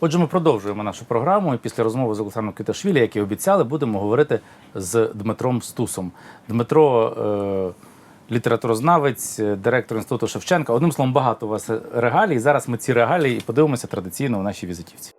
Отже, ми продовжуємо нашу програму. І після розмови з Олександром Киташвілі, як і обіцяли, будемо говорити з Дмитром Стусом. Дмитро е, літературознавець, директор інституту Шевченка. Одним словом, багато у вас регалій. Зараз ми ці регалії і подивимося традиційно у нашій візитівці.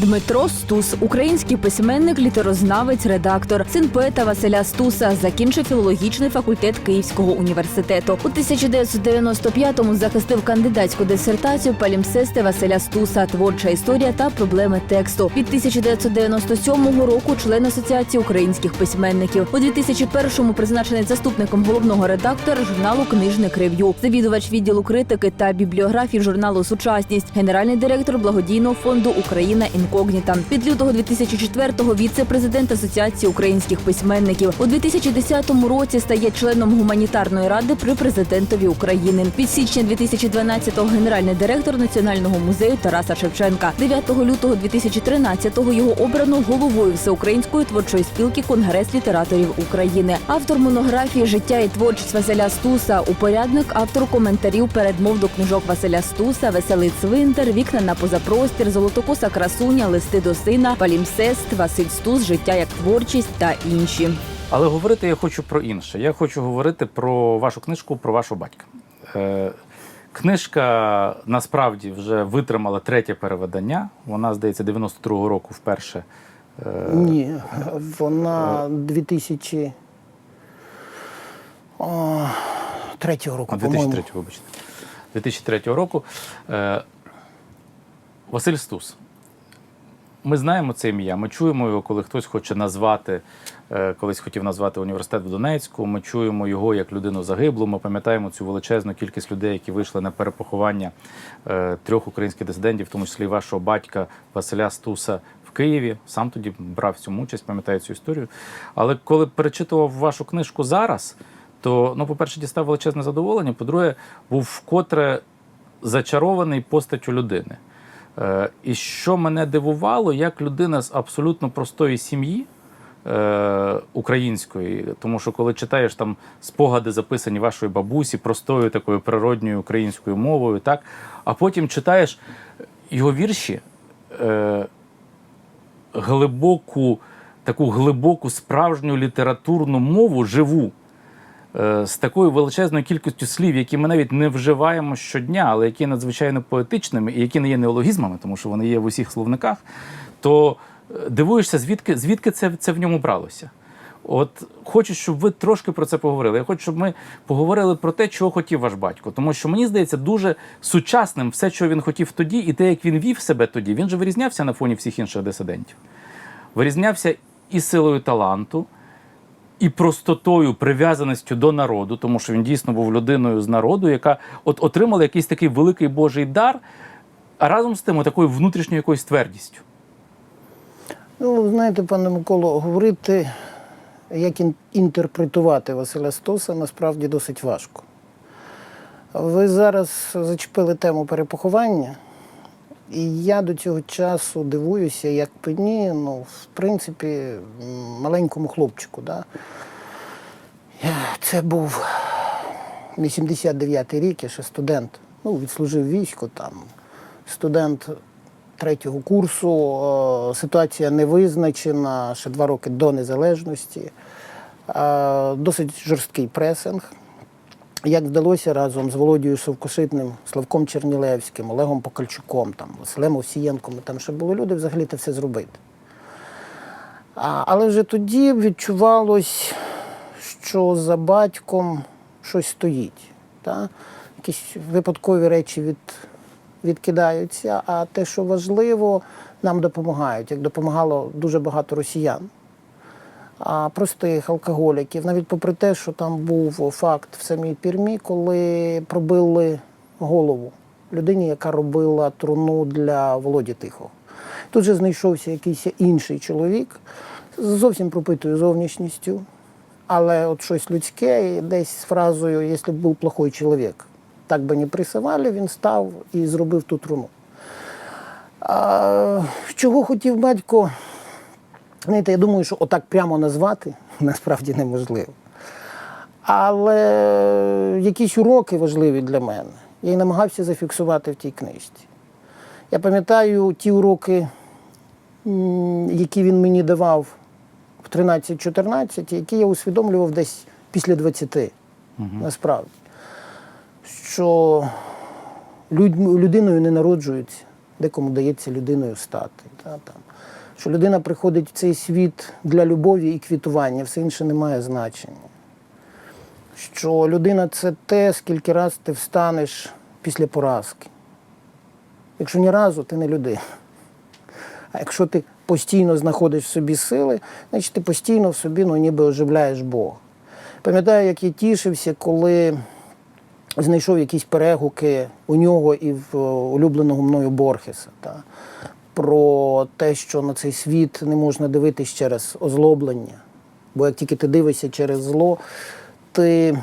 Дмитро Стус, український письменник, літерознавець, редактор, син поета Василя Стуса, закінчив філологічний факультет Київського університету. У 1995-му захистив кандидатську дисертацію палімсести Василя Стуса, творча історія та проблеми тексту. Від 1997 року член Асоціації українських письменників. У 2001-му призначений заступником головного редактора журналу Книжник рев'ю, завідувач відділу критики та бібліографії журналу Сучасність, генеральний директор благодійного фонду Україна інкогніта. Від лютого 2004-го віце-президент Асоціації українських письменників. У 2010 році стає членом гуманітарної ради при президентові України. Від січня 2012-го генеральний директор Національного музею Тараса Шевченка. 9 лютого 2013-го його обрано головою всеукраїнської творчої спілки Конгрес літераторів України. Автор монографії Життя і творчість Василя Стуса, упорядник, автор коментарів передмов до книжок Василя Стуса, Веселий цвинтар, Вікна на позапростір, Золотокоса красуня, Листи до сина, Палімсест, Василь Стус, Життя як творчість та інші. Але говорити я хочу про інше. Я хочу говорити про вашу книжку, про вашого батька. Е, книжка насправді вже витримала третє переведення. Вона, здається, 92-го року вперше. Е, Ні, вона 2000 третього року, А, по-моєму. 2003, вибачте. 2003 року. Е, Василь Стус. Ми знаємо це ім'я. Ми чуємо його, коли хтось хоче назвати, е, колись хотів назвати університет в Донецьку. Ми чуємо його як людину загиблу. Ми пам'ятаємо цю величезну кількість людей, які вийшли на перепоховання е, трьох українських дисидентів, в тому числі вашого батька Василя Стуса в Києві. Сам тоді брав цьому участь, пам'ятаю цю історію. Але коли перечитував вашу книжку зараз, то, ну, по-перше, дістав величезне задоволення. По-друге, був вкотре зачарований постаттю людини. Е, і що мене дивувало, як людина з абсолютно простої сім'ї е, української, тому що коли читаєш там спогади, записані вашої бабусі, простою такою природньою українською мовою, так, а потім читаєш його вірші. Е, глибоку, таку глибоку справжню літературну мову живу. Е, З такою величезною кількістю слів, які ми навіть не вживаємо щодня, але які надзвичайно поетичними і які не є неологізмами, тому що вони є в усіх словниках, то е, дивуєшся, звідки, звідки це, це в ньому бралося. От хочу, щоб ви трошки про це поговорили. Я хочу, щоб ми поговорили про те, чого хотів ваш батько. Тому що мені здається дуже сучасним все, що він хотів тоді, і те, як він вів себе тоді. Він же вирізнявся на фоні всіх інших дисидентів. Вирізнявся і силою таланту, і простотою, прив'язаністю до народу, тому що він дійсно був людиною з народу, яка от отримала якийсь такий великий Божий дар, а разом з тим такою внутрішньою якоюсь твердістю. Ну, знаєте, пане Миколо, говорити, як інтерпретувати Василя Стоса, насправді досить важко. Ви зараз зачепили тему перепоховання, і я до цього часу дивуюся, як мені, ну, в принципі, маленькому хлопчику. Да? Це був 89-й рік, я ще студент. Ну, відслужив військо там, студент третього курсу. е, Ситуація не визначена, ще два роки до незалежності. Е, Досить жорсткий пресинг. Як вдалося разом з Володією Совкошитним, Славком Чернілевським, Олегом Покальчуком, там, Василем Овсієнком, там ще були люди взагалі це все зробити. А, але вже тоді відчувалось, що за батьком щось стоїть. Та? Якісь випадкові речі від, відкидаються, а те, що важливо, нам допомагають, як допомагало дуже багато росіян. Простих алкоголіків, навіть попри те, що там був факт в самій пірмі, коли пробили голову людині, яка робила труну для Володі Тихого. Тут же знайшовся якийсь інший чоловік зовсім пропитою зовнішністю, але от щось людське, і десь з фразою «Якщо б був плохой чоловік, так би не присували, він став і зробив ту труну. А, чого хотів батько? Знаєте, я думаю, що отак прямо назвати насправді неможливо. Але якісь уроки важливі для мене. Я й намагався зафіксувати в тій книжці. Я пам'ятаю ті уроки, які він мені давав в 13-14, які я усвідомлював десь після 20, насправді. Що люд- людиною не народжуються, декому дається людиною стати. Та, там. Що людина приходить в цей світ для любові і квітування, все інше не має значення. Що людина це те, скільки раз ти встанеш після поразки. Якщо ні разу, ти не людина. А якщо ти постійно знаходиш в собі сили, значить ти постійно в собі ну, ніби оживляєш Бога. Пам'ятаю, як я тішився, коли знайшов якісь перегуки у нього і в е, улюбленого мною Борхеса. Та, про те, що на цей світ не можна дивитись через озлоблення. Бо як тільки ти дивишся через зло, ти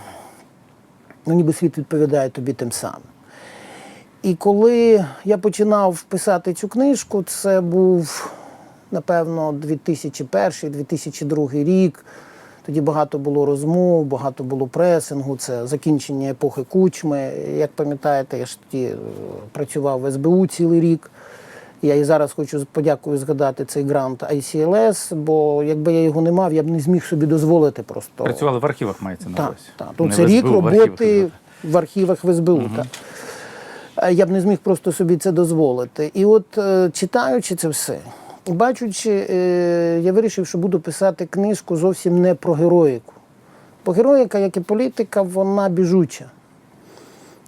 ну, ніби світ відповідає тобі тим самим. І коли я починав писати цю книжку, це був, напевно, 2001-2002 рік. Тоді багато було розмов, багато було пресингу, це закінчення епохи кучми. Як пам'ятаєте, я ж тоді е, працював в СБУ цілий рік. Я і зараз хочу подякую згадати цей грант ICLS, бо якби я його не мав, я б не зміг собі дозволити просто. Працювали в архівах, мається на Так, увазі. так. В це рік роботи в архівах в СБУ. Так. Е, Я б не зміг просто собі це дозволити. І от е, читаючи це все, бачучи, е, я вирішив, що буду писати книжку зовсім не про героїку. Бо героїка, як і політика, вона біжуча.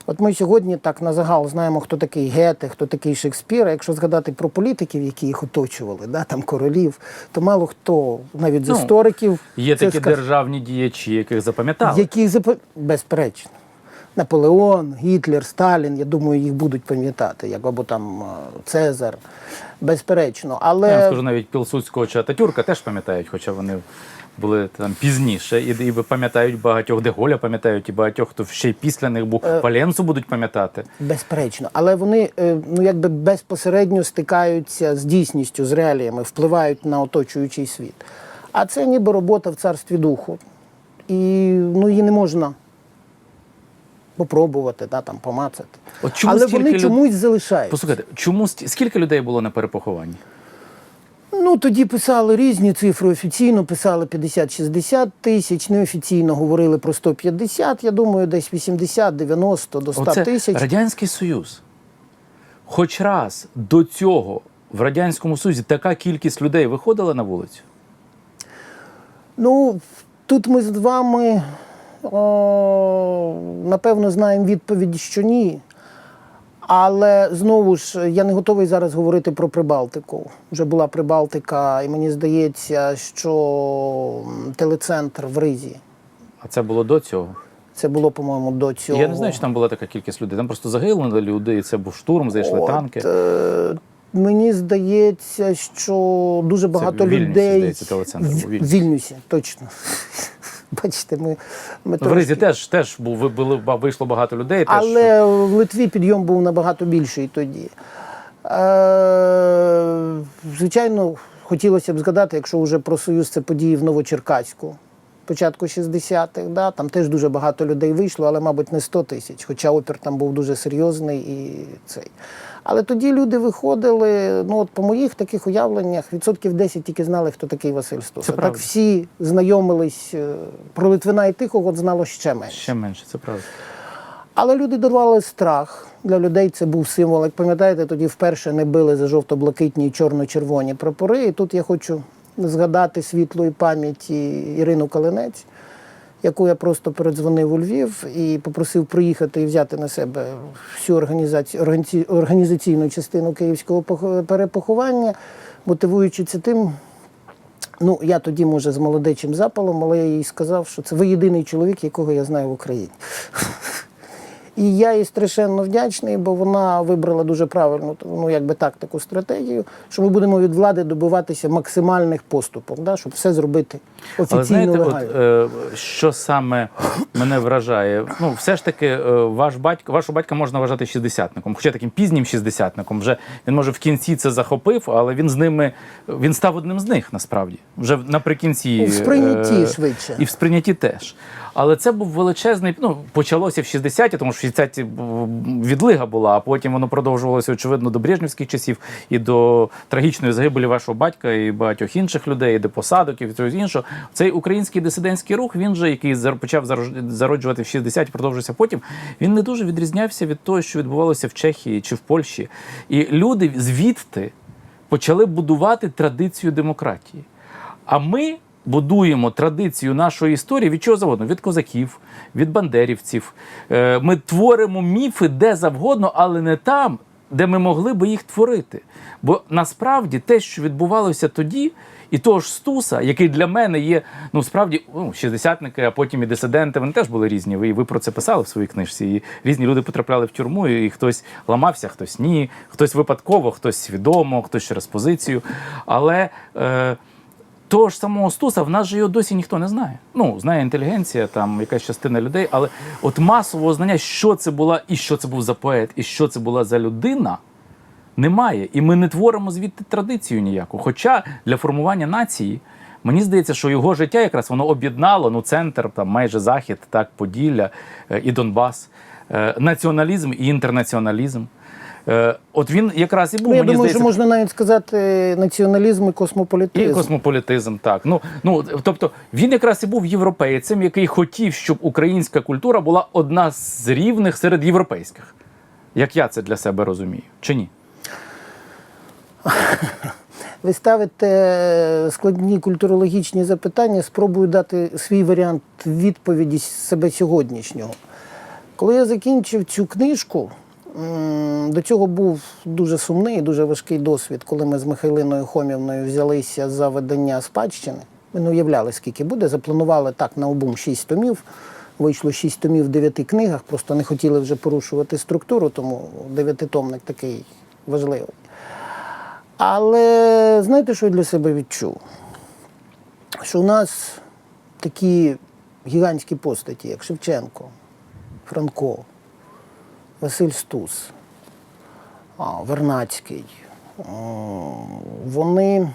От ми сьогодні так на загал знаємо, хто такий Гете, хто такий Шекспір. А якщо згадати про політиків, які їх оточували, да, там королів, то мало хто, навіть з Ну, істориків, Є це такі скаже. державні діячі, яких запам'ятали. Яких зап... безперечно. Наполеон, Гітлер, Сталін, я думаю, їх будуть пам'ятати, як або там е, Цезар, безперечно. Але Я вам скажу, навіть Пілсудського чи Ататюрка теж пам'ятають, хоча вони були там пізніше. І, і пам'ятають багатьох Деголя, пам'ятають і багатьох, хто ще й після них був. Е, Валенсу будуть пам'ятати. Безперечно, але вони е, ну якби безпосередньо стикаються з дійсністю, з реаліями, впливають на оточуючий світ. А це ніби робота в царстві духу. І ну, її не можна попробувати, да, там, помацати. От чому але вони люд- чомусь залишаються. Послухайте, чому скільки людей було на перепохованні? Ну, тоді писали різні цифри офіційно, писали 50-60 тисяч, неофіційно говорили про 150, я думаю, десь 80-90 до 100 Оце тисяч. Радянський Союз. Хоч раз до цього в Радянському Союзі така кількість людей виходила на вулицю. Ну, тут ми з вами, о, напевно, знаємо відповідь, що ні. Але знову ж я не готовий зараз говорити про Прибалтику. Вже була Прибалтика, і мені здається, що телецентр в Ризі. А це було до цього. Це було, по-моєму, до цього. Я не знаю, чи там була така кількість людей. Там просто загинули люди, і це був штурм, зайшли От, танки. е, Мені здається, що дуже багато в Вільнюсі, людей здається, телецентр був, в Вільнюсі, точно. Бачите, ми, ми В Ризі теж, теж був, ви- були, вийшло багато людей. Теж, Але в Литві підйом був набагато більший тоді. Е, звичайно, хотілося б згадати, якщо вже про Союз це події в Новочеркаську, початку 60-х, да, там теж дуже багато людей вийшло, але, мабуть, не 100 тисяч, хоча опір там був дуже серйозний і цей. Але тоді люди виходили, ну от по моїх таких уявленнях, відсотків 10 тільки знали, хто такий Василь Стус. Так всі знайомились е, про Литвина і Тихого знало ще менше. ще менше, це правда. Але люди давали страх. Для людей це був символ. Як пам'ятаєте, тоді вперше не били за жовто-блакитні і чорно-червоні прапори. І тут я хочу згадати світлої пам'яті Ірину Калинець, яку я просто передзвонив у Львів і попросив приїхати і взяти на себе всю організацію, органі- організаційну частину київського пох- перепоховання, мотивуючи це тим. Ну, я тоді, може, з молодечим запалом, але я їй сказав, що це ви єдиний чоловік, якого я знаю в Україні. І я їй страшенно вдячний, бо вона вибрала дуже правильну ну, якби тактику, стратегію, що ми будемо від влади добиватися максимальних поступок, да, щоб все зробити Але офіційно знаєте, от, легально. е, що саме мене вражає? Ну, все ж таки, е, ваш батько, вашого батька можна вважати шістдесятником, хоча таким пізнім шістдесятником. Вже він може в кінці це захопив, але він з ними він став одним з них насправді. Вже наприкінці У сприйнятті е, швидше. і в сприйнятті теж. Але це був величезний. Ну почалося в 60-ті, тому що в 60-ті відлига була, а потім воно продовжувалося, очевидно, до брежнівських часів і до трагічної загибелі вашого батька і багатьох інших людей, і до посадок, і від іншого. Цей український дисидентський рух, він же, який почав зароджувати в 60-ті, продовжився потім, він не дуже відрізнявся від того, що відбувалося в Чехії чи в Польщі. І люди звідти почали будувати традицію демократії. А ми будуємо традицію нашої історії від чого завгодно: від козаків, від бандерівців. Е, Ми творимо міфи де завгодно, але не там, де ми могли би їх творити. Бо насправді те, що відбувалося тоді, і того ж Стуса, який для мене є, ну справді ну, шістдесятники, а потім і дисиденти, вони теж були різні. Ви, ви про це писали в своїй книжці. І різні люди потрапляли в тюрму, і хтось ламався, хтось ні, хтось випадково, хтось свідомо, хтось через позицію. Але е, того ж самого Стуса в нас же його досі ніхто не знає. Ну, знає інтелігенція, там якась частина людей, але от масового знання, що це була, і що це був за поет, і що це була за людина, немає. І ми не творимо звідти традицію ніяку. Хоча для формування нації. Мені здається, що його життя якраз воно об'єднало ну, центр, там майже захід, так, Поділля е, і Донбас, е, націоналізм і інтернаціоналізм. Е, От він якраз і був Ну, я мені думаю, здається, що можна навіть сказати націоналізм і космополітизм. і космополітизм, так. Ну, ну, тобто він якраз і був європейцем, який хотів, щоб українська культура була одна з рівних серед європейських. Як я це для себе розумію, чи ні? Ви ставите складні культурологічні запитання, спробую дати свій варіант відповіді себе сьогоднішнього. Коли я закінчив цю книжку, до цього був дуже сумний, і дуже важкий досвід, коли ми з Михайлиною Хомівною взялися за видання спадщини. Ми не уявляли, скільки буде. Запланували так на обум шість томів. Вийшло шість томів в дев'яти книгах, просто не хотіли вже порушувати структуру, тому дев'ятитомник такий важливий. Але знаєте, що я для себе відчув? Що у нас такі гігантські постаті, як Шевченко, Франко, Василь Стус, Вернацький, вони,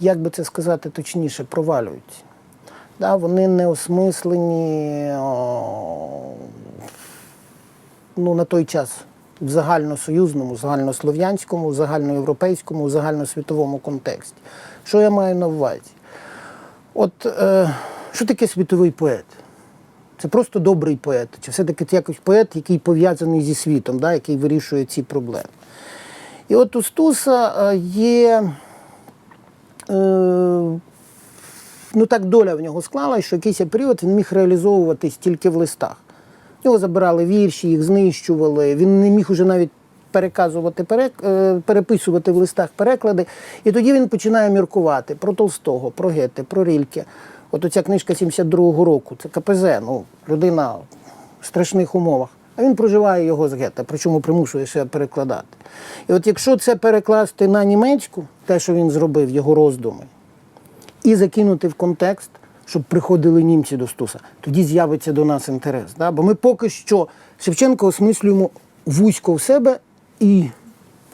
як би це сказати точніше, провалюються. Да, вони не осмислені ну, на той час в загальносоюзному, загальнослов'янському, загальноєвропейському, загальносвітовому контексті. Що я маю на увазі? От е, що таке світовий поет? Це просто добрий поет, чи все-таки це якось поет, який пов'язаний зі світом, да, який вирішує ці проблеми. І от у Стуса е, є. Е, ну так доля в нього склалась, що якийсь період він міг реалізовуватись тільки в листах. В нього забирали вірші, їх знищували. Він не міг уже навіть переказувати, перек... е, переписувати в листах переклади. І тоді він починає міркувати про Толстого, про Гете, про Рільке. От оця книжка 72-го року, це КПЗ, ну, людина в страшних умовах. А він проживає його з Гете, причому примушує себе перекладати. І от якщо це перекласти на німецьку, те, що він зробив, його роздуми, і закинути в контекст, щоб приходили німці до Стуса, тоді з'явиться до нас інтерес. Да? Бо ми поки що Шевченка осмислюємо вузько в себе і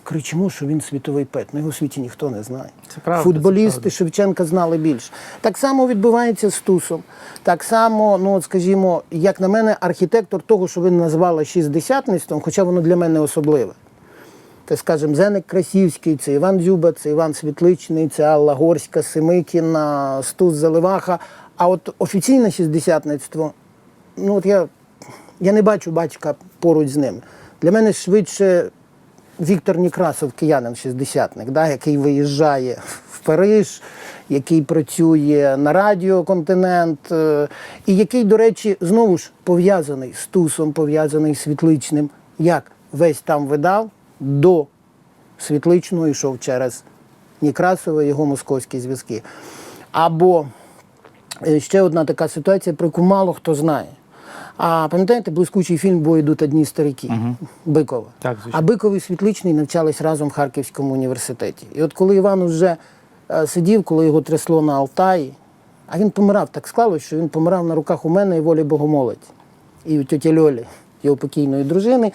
кричимо, що він світовий пет. Ну його в світі ніхто не знає. Це правда, Футболісти це правда. Шевченка знали більше. Так само відбувається з Тусом. Так само, ну от скажімо, як на мене, архітектор того, що ви назвали шістдесятництвом, хоча воно для мене особливе. Це, скажімо, Зеник Красівський, це Іван Дзюба, це Іван Світличний, це Алла Горська, Семикіна, Стус Заливаха. А от офіційне шістдесятництво, ну от я, я не бачу батька поруч з ним. Для мене швидше Віктор Некрасов, киянин шістдесятник, да, який виїжджає в Париж, який працює на радіо Континент, е, і який, до речі, знову ж пов'язаний з Тусом, пов'язаний з Світличним. Як весь там видав, до Світличного йшов через Некрасова, його московські зв'язки. Або е, ще одна така ситуація, про яку мало хто знає. А пам'ятаєте, блискучий фільм Бо йдуть одні старики Бикова. Так, звичайно. а Биков і Світличний навчались разом в Харківському університеті. І от коли Іван вже е, сидів, коли його трясло на Алтаї, а він помирав, так склалось, що він помирав на руках у мене і волі Богомолець, і у тьоті Льолі, його покійної дружини.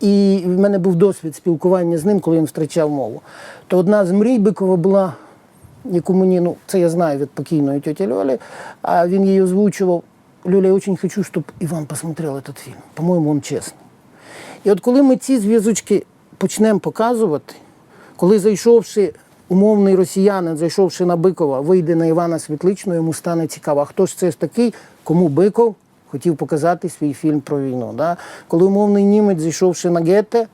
І в мене був досвід спілкування з ним, коли він втрачав мову. То одна з мрій Бикова була, яку мені, ну це я знаю від покійної тьоті Льолі, а він її озвучував. Лёля, я очень хочу, чтобы Иван посмотрел этот фильм. По-моєму, він чесний. І от коли ми ці зв'язочки почнемо показувати, коли зайшовши умовний росіянин, зайшовши на Бикова, вийде на Івана Світличного, йому стане цікаво, а хто ж це ж такий, кому Биков хотів показати свій фільм про війну. Да? Коли умовний німець, зайшовши на Гете,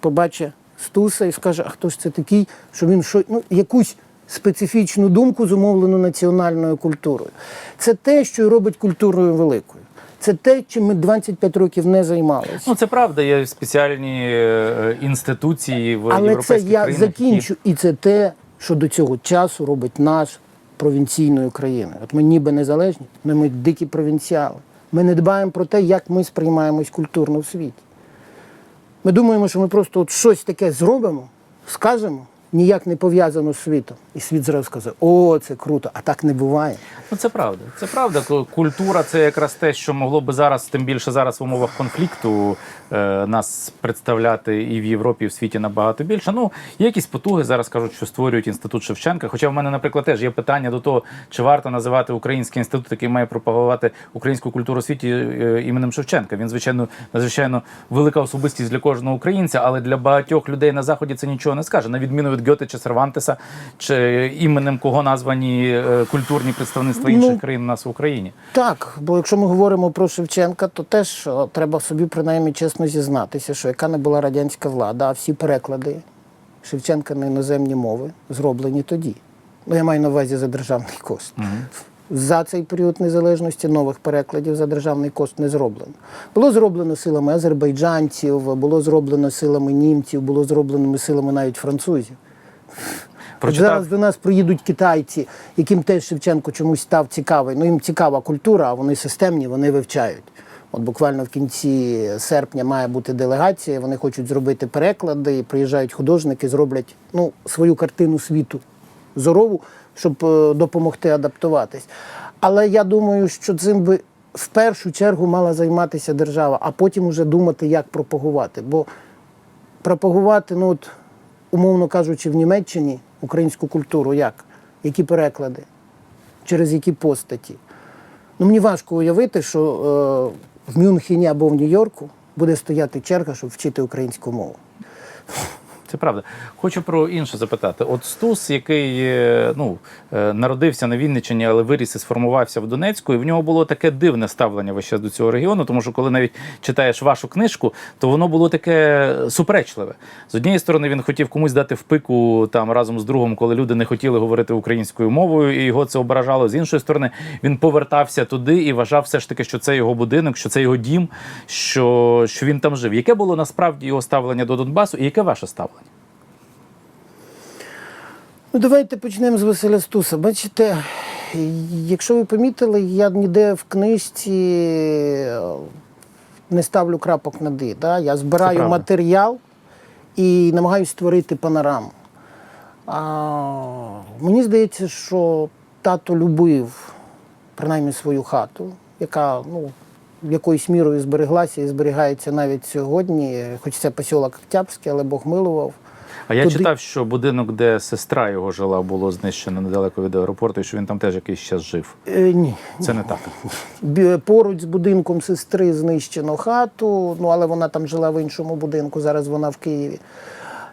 побачить Стуса і скаже, а хто ж це такий, що він що, ну, якусь специфічну думку зумовлену національною культурою. Це те, що робить культурою великою. Це те, чим ми 25 років не займалися. Ну це правда. Є спеціальні е, інституції в Але це я країнах. закінчу, і це те, що до цього часу робить наш провінційною країною. От ми ніби незалежні, але ми дикі провінціали. Ми не дбаємо про те, як ми сприймаємось культурно в світі. Ми думаємо, що ми просто от щось таке зробимо, скажемо, ніяк не пов'язано з світом. І світ зразу сказав, о, це круто, а так не буває. Ну, це правда. Це правда. Культура це якраз те, що могло би зараз, тим більше зараз в умовах конфлікту, е, нас представляти і в Європі, і в світі набагато більше. Ну, є якісь потуги зараз кажуть, що створюють інститут Шевченка. Хоча в мене, наприклад, теж є питання до того, чи варто називати український інститут, який має пропагувати українську культуру у світі е, іменем Шевченка. Він, звичайно, надзвичайно велика особистість для кожного українця, але для багатьох людей на заході це нічого не скаже. На відміну від Гьоте чи Сервантеса, чи іменем кого названі е, культурні представництва інших Ну, країн у нас в Україні. Так, бо якщо ми говоримо про Шевченка, то теж треба собі принаймні чесно зізнатися, що яка не була радянська влада, а всі переклади Шевченка на іноземні мови зроблені тоді. Ну, я маю на увазі за державний кошт. За цей період незалежності нових перекладів за державний кошт не зроблено. Було зроблено силами азербайджанців, було зроблено силами німців, було зроблено силами навіть французів. Прочитав Зараз до нас приїдуть китайці, яким теж Шевченко чомусь став цікавий. Ну їм цікава культура, а вони системні, вони вивчають. От буквально в кінці серпня має бути делегація, вони хочуть зробити переклади, і приїжджають художники, зроблять ну, свою картину світу зорову, щоб е, допомогти адаптуватись. Але я думаю, що цим би в першу чергу мала займатися держава, а потім уже думати, як пропагувати. Бо пропагувати, ну от, умовно кажучи, в Німеччині українську культуру як? Які переклади? Через які постаті? Ну, мені важко уявити, що е, в Мюнхені або в Нью-Йорку буде стояти черга, щоб вчити українську мову. Це правда. Хочу про інше запитати. От Стус, який е, ну, е, народився на Вінниччині, але виріс і сформувався в Донецьку, і в нього було таке дивне ставлення час до цього регіону, тому що коли навіть читаєш вашу книжку, то воно було таке суперечливе. З однієї сторони, він хотів комусь дати впику там разом з другом, коли люди не хотіли говорити українською мовою, і його це ображало. З іншої сторони, він повертався туди і вважав все ж таки, що це його будинок, що це його дім, що, що він там жив. Яке було насправді його ставлення до Донбасу, і яке ваше ставлення? Ну, давайте почнемо з Василя Стуса. Бачите, якщо ви помітили, я ніде в книжці е, не ставлю крапок над «і». Да? Я збираю матеріал і намагаюся створити панораму. А, мені здається, що тато любив принаймні свою хату, яка ну, якоюсь мірою збереглася і зберігається навіть сьогодні, хоч це посілок Октябрський, але Бог милував. А я Туди- читав, що будинок, де сестра його жила, було знищено недалеко від аеропорту, і що він там теж якийсь час жив. Е, ні, Це не так. Поруч з будинком сестри знищено хату, ну але вона там жила в іншому будинку, зараз вона в Києві.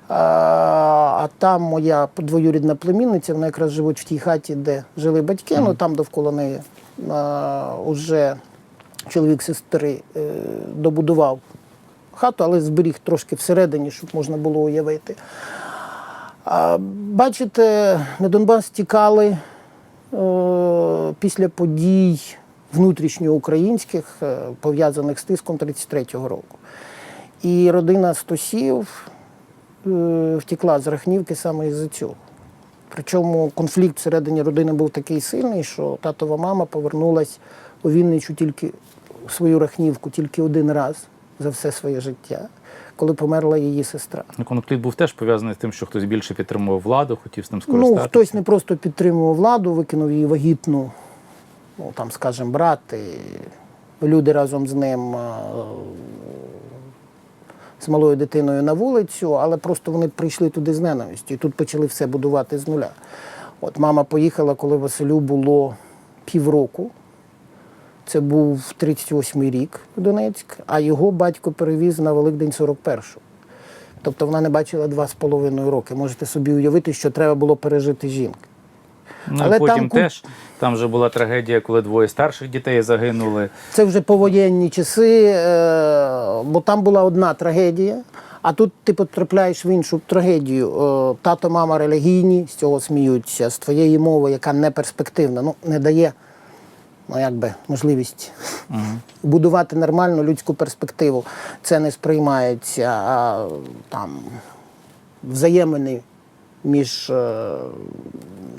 А, а там моя двоюрідна племінниця, вона якраз живуть в тій хаті, де жили батьки, ну там довкола неї а, уже чоловік сестри е, добудував хату, але зберіг трошки всередині, щоб можна було уявити. А, бачите, на Донбас тікали е, після подій внутрішньоукраїнських, е, пов'язаних з тиском 33-го року. І родина Стосів е, втекла з Рахнівки саме із-за цього. Причому конфлікт всередині родини був такий сильний, що татова мама повернулась у Вінничу тільки свою Рахнівку тільки один раз за все своє життя, коли померла її сестра. Ну, Конфлікт був теж пов'язаний з тим, що хтось більше підтримував владу, хотів з ним Ну, хтось не просто підтримував владу, викинув її вагітну, ну там, скажімо, брат, і люди разом з ним з малою дитиною на вулицю, але просто вони прийшли туди з ненавистю і тут почали все будувати з нуля. От мама поїхала, коли Василю було півроку. Це був 38-й рік Донецьк, а його батько перевіз на Великдень 41-го. Тобто вона не бачила два з половиною роки. Можете собі уявити, що треба було пережити жінки. Ну, Але потім там теж там вже була трагедія, коли двоє старших дітей загинули. Це вже повоєнні часи, е, бо там була одна трагедія, а тут ти потрапляєш в іншу трагедію. Е, Тато, мама релігійні, з цього сміються, з твоєї мови, яка не перспективна, ну не дає ну, якби, можливість будувати нормальну людську перспективу. Це не сприймається а, там, взаємини між е,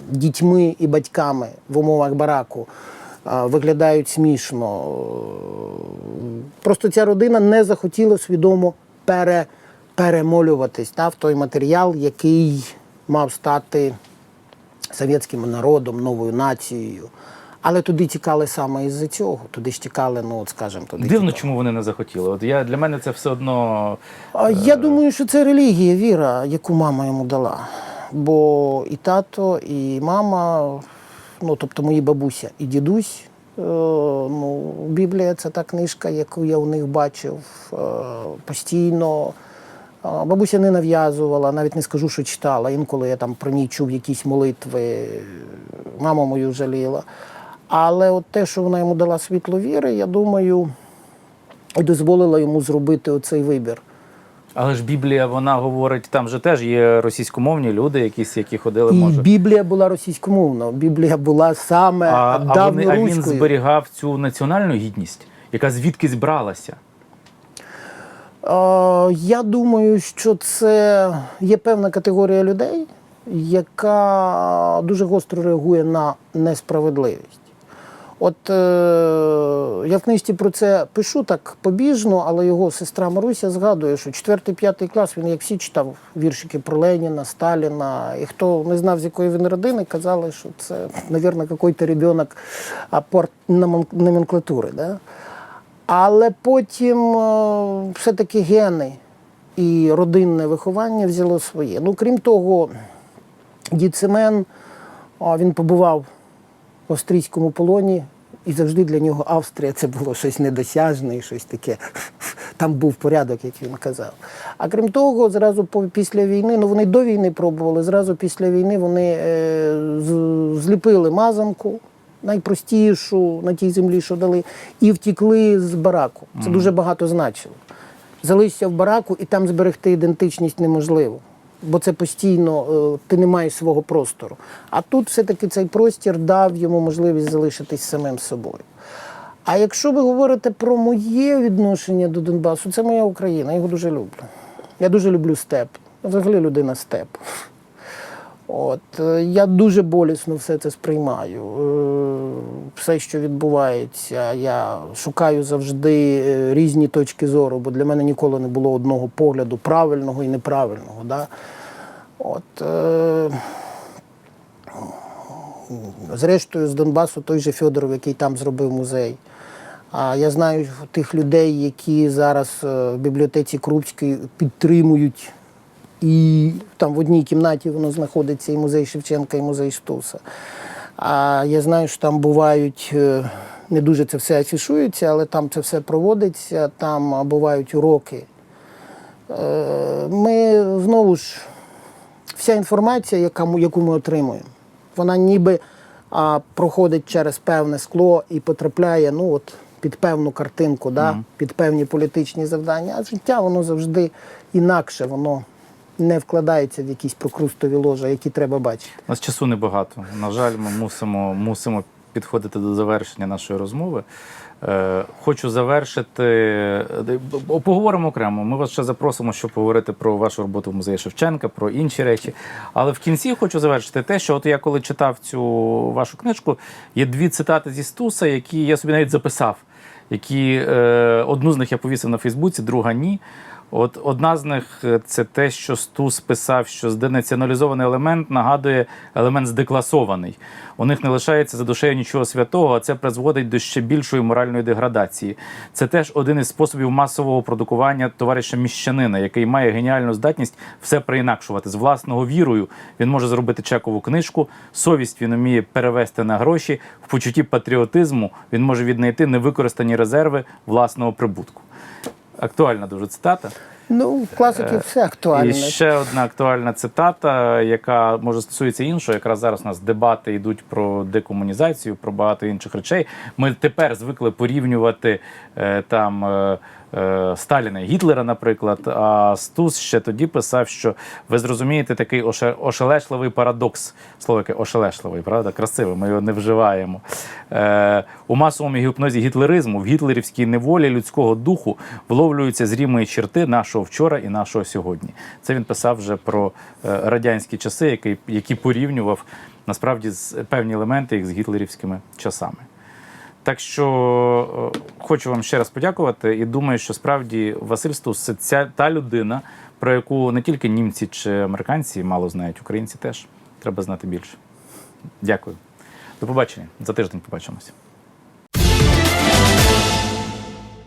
дітьми і батьками в умовах бараку е, виглядають смішно. Просто ця родина не захотіла свідомо пере, перемолюватись та, в той матеріал, який мав стати совєтським народом, новою нацією. Але туди тікали саме із-за цього. Туди ж тікали, ну от скажімо, туди. Дивно, тікали. чому вони не захотіли. От я для мене це все одно. А Я думаю, що це релігія, віра, яку мама йому дала. Бо і тато, і мама, ну тобто мої бабуся і дідусь. е, Ну, Біблія це та книжка, яку я у них бачив е, постійно. Бабуся не нав'язувала, навіть не скажу, що читала. Інколи я там про ній чув якісь молитви, мама мою жаліла. Але от те, що вона йому дала світло віри, я думаю, дозволила йому зробити оцей вибір. Але ж Біблія, вона говорить, там же теж є російськомовні люди, якісь, які ходили, І може. Біблія була російськомовна. Біблія була саме А, а, вони, а він зберігав цю національну гідність, яка звідкись бралася. Е, Я думаю, що це є певна категорія людей, яка дуже гостро реагує на несправедливість. От е, я в книжці про це пишу так побіжно, але його сестра Маруся згадує, що 4-5 клас він як всі читав віршики про Леніна, Сталіна. І хто не знав, з якої він родини, казали, що це, мабуть, якийсь ребенок апорт номенклатури. Да? Але потім е, все-таки гени і родинне виховання взяло своє. Ну, крім того, дід Семен він побував в австрійському полоні, і завжди для нього Австрія це було щось недосяжне і щось таке. Там був порядок, як він казав. А крім того, зразу після війни, ну вони до війни пробували, зразу після війни вони е, зліпили мазанку, найпростішу на тій землі, що дали, і втікли з бараку. Це дуже багато значило. Залишся в бараку і там зберегти ідентичність неможливо. Бо це постійно е, ти не маєш свого простору. А тут все-таки цей простір дав йому можливість залишитись самим собою. А якщо ви говорите про моє відношення до Донбасу, це моя Україна, я його дуже люблю. Я дуже люблю степ. Взагалі людина степу. От, е, я дуже болісно все це сприймаю. Е, Все, що відбувається, я шукаю завжди е, різні точки зору, бо для мене ніколи не було одного погляду правильного і неправильного. Да? От, е, зрештою, з Донбасу той же Федоров, який там зробив музей. А я знаю тих людей, які зараз в бібліотеці Крупської підтримують і там в одній кімнаті воно знаходиться і музей Шевченка, і музей Штуса. А я знаю, що там бувають, е, не дуже це все афішується, але там це все проводиться, там бувають уроки. Е, Ми знову ж, вся інформація, яку ми отримуємо, вона ніби проходить через певне скло і потрапляє ну, от, під певну картинку, да? під певні політичні завдання. А життя воно завжди інакше, воно не вкладається в якісь прокрустові ложа, які треба бачити. У нас часу небагато. На жаль, ми мусимо, мусимо підходити до завершення нашої розмови. Е, хочу завершити. е, Поговоримо окремо. Ми вас ще запросимо, щоб поговорити про вашу роботу в музеї Шевченка, про інші речі. Але в кінці хочу завершити те, що от я коли читав цю вашу книжку, є дві цитати зі Стуса, які я собі навіть записав. Які е, одну з них я повісив на Фейсбуці, друга ні. От одна з них е, це те, що Стус писав, що зденаціоналізований елемент нагадує елемент здекласований. У них не лишається за душею нічого святого, а це призводить до ще більшої моральної деградації. Це теж один із способів масового продукування товариша міщанина, який має геніальну здатність все переінакшувати з власного вірою. Він може зробити чекову книжку, совість він вміє перевести на гроші. В почутті патріотизму він може віднайти невикористані резерви власного прибутку. Актуальна дуже цитата. Ну, в класики все актуально. І ще одна актуальна цитата, яка може стосується іншого. Якраз зараз у нас дебати йдуть про декомунізацію, про багато інших речей. Ми тепер звикли порівнювати е, там. Е, Сталіна і Гітлера, наприклад, а Стус ще тоді писав, що ви зрозумієте такий ошелешливий парадокс. Слово яке ошелешливий, правда? Красиве, ми його не вживаємо. Е, у масовому гіпнозі гітлеризму, в гітлерівській неволі людського духу вловлюються зрімої черти нашого вчора і нашого сьогодні. Це він писав вже про е, радянські часи, які, які порівнював насправді з певні елементи їх з гітлерівськими часами. Так що е, хочу вам ще раз подякувати і думаю, що справді Василь Стус це ця та людина, про яку не тільки німці чи американці мало знають, українці теж треба знати більше. Дякую. До побачення. За тиждень побачимося.